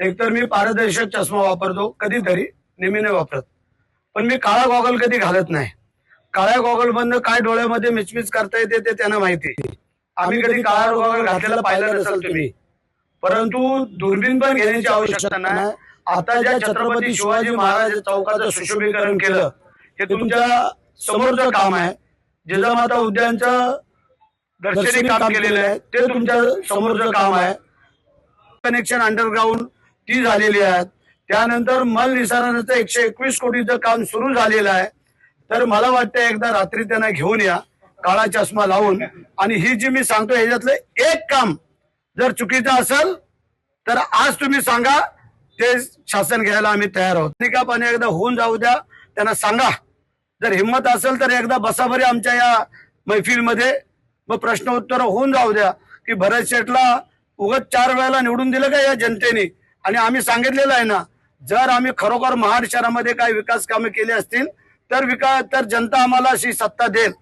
एकतर मी पारदर्शक चष्मा वापरतो कधीतरी. नेहमी नाही वापरत. पण मी काळा गॉगल कधी घालत नाही. काळ्या गॉगल मधनं काय डोळ्यामध्ये मिचमिच करता येते ते त्यांना माहिती आम्ही कधी काळा गॉगल घातलेला पाहिलं नसेल तुम्ही. परंतु दुर्बीण पण घेण्याची आवश्यकता नाही. आता ज्या छत्रपती शिवाजी महाराज चौकाचं सुशोभीकरण केलं हे तुमच्या समोरचं काम आहे. जिजामाता उद्यानचं दर्शनी काम केलेलं आहे. ते तुमच्या समोरचं काम आहे. कनेक्शन अंडरग्राऊंड ती झालेली आहेत. त्यानंतर मल निसारणाचं एकशे एकवीस कोटीचं काम सुरू झालेलं आहे. तर मला वाटतं एकदा रात्री त्यांना घेऊन या काळा चष्मा लावून. आणि ही जी मी सांगतो ह्याच्यातलं एक काम जर चुकीचं असेल तर आज तुम्ही सांगा ते शासन घ्यायला आम्ही तयार आहोत. निका पाणी एकदा होऊन जाऊ द्या त्यांना सांगा. जर हिंमत असेल तर एकदा बसाभरी आमच्या या मैफिलमध्ये. मग प्रश्न उत्तर होऊन जाऊ द्या की भरत शेठला उगत चार वेळेला निवडून दिलं का या जनतेने? आणि आम्ही सांगितलेलं आहे ना जर आम्ही खरोखर महाड शहरामध्ये काही विकास कामे केली असतील तर विकास तर जनता आम्हाला अशी सत्ता देईल.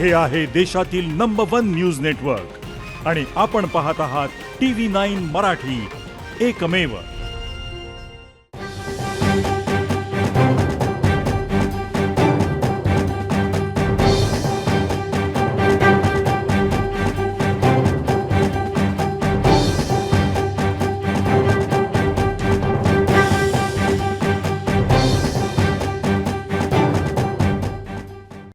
हे आहे देशातील नंबर वन न्यूज नेटवर्क आणि आपण पाहत आहात टीव्ही नाईन मराठी. एकमेव.